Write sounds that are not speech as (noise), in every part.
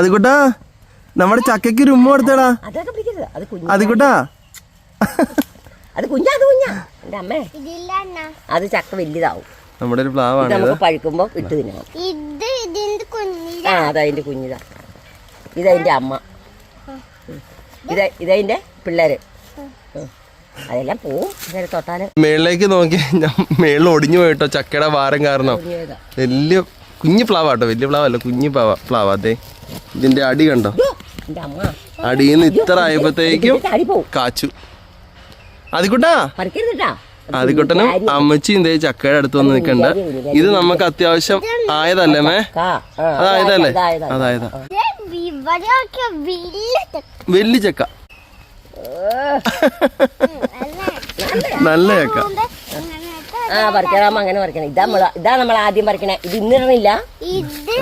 അതിക്കുട്ടാ നമ്മുടെ ചക്കയ്ക്ക് ഒരു ഉമ്മ കൊടുത്തടാ. അതൊക്കെ പിടിക്കരുത്. അത് കുഞ്ഞു അത് കുഞ്ഞാ അത് കുഞ്ഞാ. എന്റെ അമ്മേ. ഇതില്ല അണ്ണാ. അത് ചക്ക വലുതാവും നമ്മുടെ ഒരു പ്ലാവാണ് നമുക്ക് പഴുക്കുമ്പോൾ ഇട്ട് തിന്നണം. ആ അതതിന്റെ കുഞ്ഞിതാ ഇതതിന്റെ അമ്മ. ഇത ഇതതിന്റെ പിള്ളേര്. അതെല്ലാം പോവും. തൊട്ടാൽ. മേളിലേക്ക് നോക്കി ഞാൻ മേളിൽ ഒടിഞ്ഞു പോയിട്ടോ ചക്കയുടെ ഭാരം കാരണം. വലിയ കുഞ്ഞു പ്ലാവാട്ടോ വലിയ പ്ലാവല്ല കുഞ്ഞു പ്ലാവ പ്ലാവ അതെ ഇതിന്റെ അടി കണ്ടോ? അടിയിൽ നിന്ന് ഇത്ര ആയപ്പോഴത്തേക്കും കാച്ചു. അതിക്കുട്ടാ അതിക്കുട്ടനും അമ്മച്ചിയും ദേ ചക്കയുടെ അടുത്ത് വന്ന് നിൽക്കണ്ട ഇത് നമുക്ക് അത്യാവശ്യം ആയതല്ലേ മേ? അതായതല്ലേ? അതായതാ, വലിയ ചക്ക. നല്ല ചക്ക. ആ പറിക്കണം അങ്ങനെ പറിക്കണം. ഇതാ നമ്മൾ ഇതാ നമ്മൾ ആദ്യം പറിക്കണേ. ഇത് ഇന്നിടണില്ല. ഇത്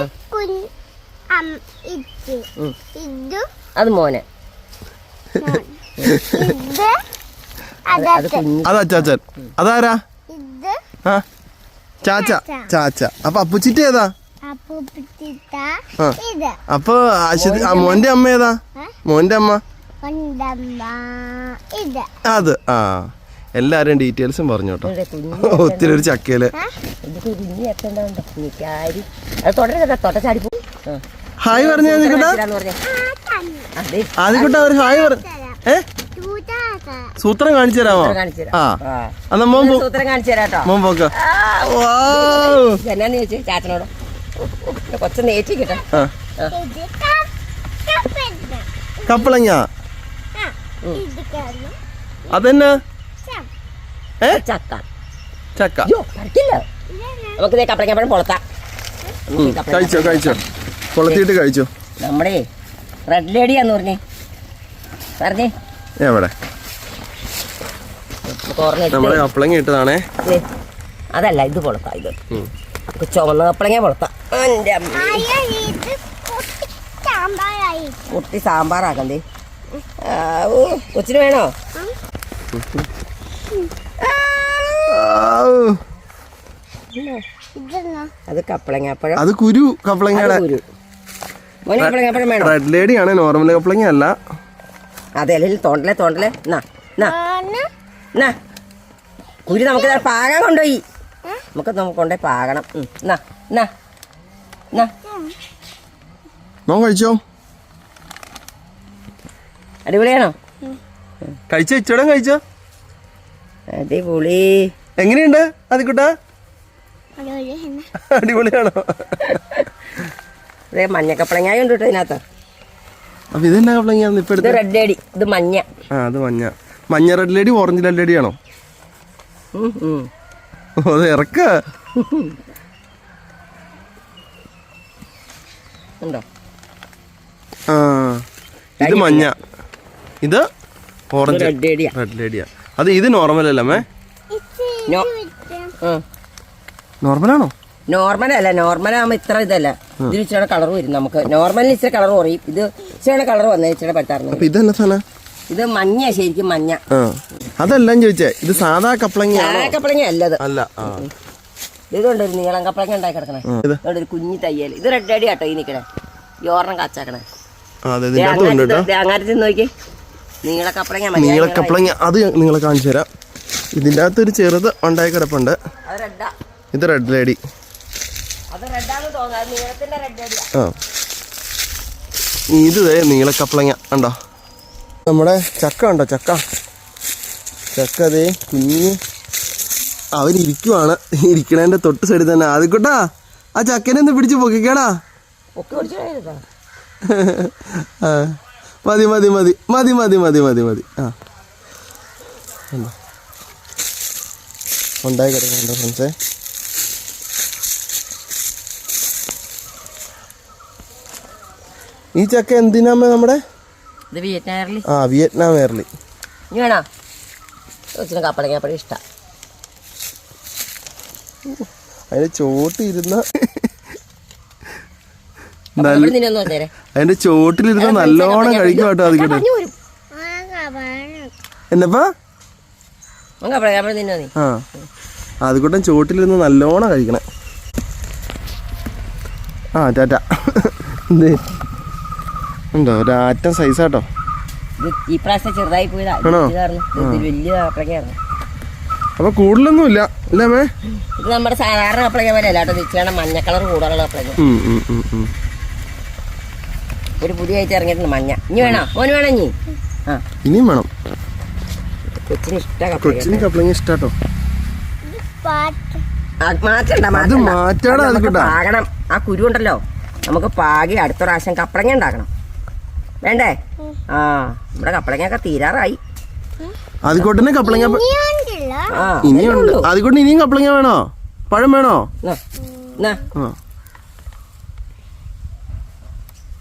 അത് മോനെ. അതാച്ചാച്ചൻ അതാരാ? ചാച്ച. ചാച്ച. അപ്പൊ അപ്പുച്ചിട്ട് ഏതാ? അപ്പൊ മോന്റെ അമ്മ. ഏതാ? മോന്റെ അമ്മ? അത് ആ. എല്ലാരും ഡീറ്റെയിൽസും പറഞ്ഞു കേട്ടോ. (laughs) ഒത്തിരി ഒരു ചക്കയിൽ. ഹായ് പറഞ്ഞു ആദ്യക്കൂട്ടാ ഒരു ഹായ് പറ സൂത്രം കാണിച്ചു തരാമോ? ആ. അന്ന മോൻ സൂത്രം കാണിച്ചു തരാട്ടോ മോൻ പോക്ക. കൊച്ചു നേറ്റി കേട്ടോ. കപ്പളങ്ങ. അതെന്നാ? ചക്ക. ചക്ക. അയ്യോ നമുക്ക് പൊളത്താം കഴിച്ചോ കഴിച്ചോ. കൊളത്തിയിട്ട് കഴിച്ചോ. നമ്മുടെ റെഡ് ലേഡിയാന്ന് പറഞ്ഞേ. പറഞ്ഞേ. എവിടെ? നമ്മളെ കപ്പളങ്ങ ഇട്ടതാണേ. അതല്ല ഇത് പൊളത്താ ഇത്. നമുക്ക് ചുവന്ന കപ്പളങ്ങ പൊളത്താം എന്റെ. കുട്ടി സാമ്പാറാക്കണ്ടേ? കൊച്ചിന് വേണോ? അത് കപ്പളങ്ങാപ്പഴം അത് കുരു കപ്പളങ്ങയുടെ കപ്പളങ്ങാപ്പഴം റെഡ് ലേഡി ആണ് നോർമൽ കപ്പളങ്ങ അല്ല അതെ അല്ലെങ്കിൽ തോണ്ടലെ തോണ്ടലെ. കുരു നമുക്ക് പാകാൻ കൊണ്ടുപോയി. നമുക്ക് നമുക്ക് കൊണ്ടുപോയി പാകണം. നോൻ കഴിച്ചോ? അടിപൊളിയാണോ? കഴിച്ചോ? ഇച്ചോടെ കഴിച്ചോ? അടിപൊളി. എങ്ങനെയുണ്ട് അതിക്കുട്ട. അടിപൊളിയാണോ? ഇതേ മഞ്ഞക്കപ്പളങ്ങായ ഉണ്ട് കേട്ടോ ഇതിനകത്ത്. അപ്പൊ ഇതെന്നാ കപ്പളങ്ങ ഇപ്പൊ ഇത് റെഡ് ലേഡി ഇത് മഞ്ഞ. ആ അത് മഞ്ഞ. മഞ്ഞ red lady orange red lady ആണോ? അത് ഇറക്ക. ഉണ്ടോ? ആ ഇത് മഞ്ഞ. ഇത് ഓറഞ്ച് റെഡ് അടിയാ റെഡ് ലേഡിയാ അത് ഇത് നോർമൽ അല്ല മേ ഇത് നോ. ഇത് നോർമലാണോ നോർമൽ അല്ല നോർമൽ ആകുമ്പോൾ ഇത്ര ഇതല്ല. ഇതിന് ഇച്ചിരി കളർ വരും നമുക്ക്. നോർമലിന് ഇച്ചിരി കളർ കുറയും. ഇത് ഇച്ചിരി കളർ വന്നത് ഇച്ചിരി അപ്പൊ ഇതെന്നാ സാധനം? ഇത് മഞ്ഞ ശരിക്കും മഞ്ഞ. അതെല്ലാം ചോദിച്ചേ ഇത് സാധാ കപ്പളങ്ങ കപ്പളങ്ങ അല്ലത്. അല്ല ഇതുകൊണ്ട് ഒരു നീളം കപ്പളങ്ങ ഉണ്ടായി കിടക്കണേ? ഇതുകൊണ്ട് ഒരു കുഞ്ഞി തയ്യൽ ഇത് റെഡ് അടി കേട്ടോ ഈ നിൽക്കണേ ഈ ഓർണം കാച്ചാക്കണേ. അങ്ങനെ അങ്ങാരത്തിൽ നോക്കി നീളക്കപ്പളങ്ങ അത് നിങ്ങളെ കാണിച്ചു തരാം. ഇതിന്റെ ഒരു ചെറുത് ഉണ്ടായി കിടപ്പുണ്ട്. ഇത് റെഡ് ലേഡി ആ. ഇത് നീളക്കപ്പളങ്ങ ഉണ്ടോ നമ്മുടെ ചക്ക ഉണ്ടോ? ചക്ക. ചക്ക അതെ കുഞ്ഞ് അവരിക്കുവാണ് ഇരിക്കണേന്റെ തൊട്ട് സൈഡിൽ തന്നെ. ആദ്യക്കൂട്ടാ ആ ചക്കനെ ഒന്ന് പിടിച്ച് പൊക്കിക്കടാ. ആ. മതി മതി മതി മതി മതി മതി മതി മതി. ആ. ഉണ്ടോ? ഉണ്ടായി കിടക്കുന്നുണ്ടോ ഫ്രണ്ട്സേ? ഈ ചക്ക എന്തിനാമ നമ്മുടെ? ആ വിയറ്റ്നാം എയർലി അതിന്റെ ചോട്ടിരുന്ന അതിന്റെ ചോട്ടിലിരുന്ന് നല്ലോണം കഴിക്കും കേട്ടോ അതിക്കട്ടെ എന്നപ്പാ? ആ. അതുകൂട്ടം ചോട്ടിലിരുന്ന് നല്ലോണം കഴിക്കണേ. ആ ടാറ്റ. എന്തോ ഒരാറ്റം സൈസ് ഈ അപ്പൊ കൂടുതലൊന്നും ഇല്ല അല്ലേ നമ്മുടെ സാധാരണ കപ്പളങ്ങ പോലെ മഞ്ഞ കളർ കൂടുതലുള്ള കപ്പളങ്ങ ഒരു പുതിയ ഐറ്റം ഇറങ്ങിയിട്ടുണ്ട് മഞ്ഞ. ഇനി വേണോ? മോന് വേണോ ഇനി? ആ. ഇനിയും വേണം. കൊച്ചിന് ഇഷ്ട ഇഷ്ടോ കൊച്ചിന് കപ്ലിങ് ഇഷ്ടാട്ടോ. ആ, മാറ്റണ്ട മാറ്റണ്ട. പാകണം. കുരു ഉണ്ടല്ലോ. നമുക്ക് പാകി അടുത്ത പ്രാവശ്യം കപ്പളങ്ങ ഉണ്ടാക്കണം. വേണ്ടേ? ആ നമ്മുടെ കപ്പളങ്ങയൊക്കെ തീരാറായി. ആദ്യക്കോട്ടിന് കപ്പളങ്ങ ഇനിയുണ്ട്. അതിക്കോട്ടിന് ഇനിയും കപ്പളങ്ങ വേണോ? പഴം വേണോ?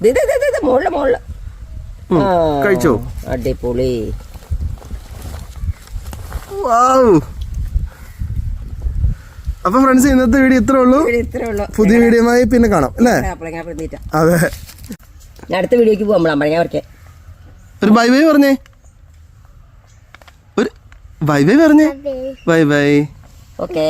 ദേ, ദേ, മുകളിൽ മുകളിൽ ആ, കഴിച്ചോ? അടിപൊളി. വാവ് അപ്പൊ ഫ്രണ്ട്സ് ഇന്നത്തെ വീഡിയോ ഇത്രേ ഉള്ളൂ. ഇവിടെ ഇത്രേ ഉള്ളൂ. പുതിയ വീഡിയോയുമായി പിന്നെ കാണാം അല്ലേ? അതെ. ഞാൻ അടുത്ത വീഡിയോക്ക് പോകാം അമ്പഴങ്ങാവർക്കെ ഒരു ബൈ ബൈ പറഞ്ഞേ. ഒരു ബൈ ബൈ പറഞ്ഞേ. Bye bye okay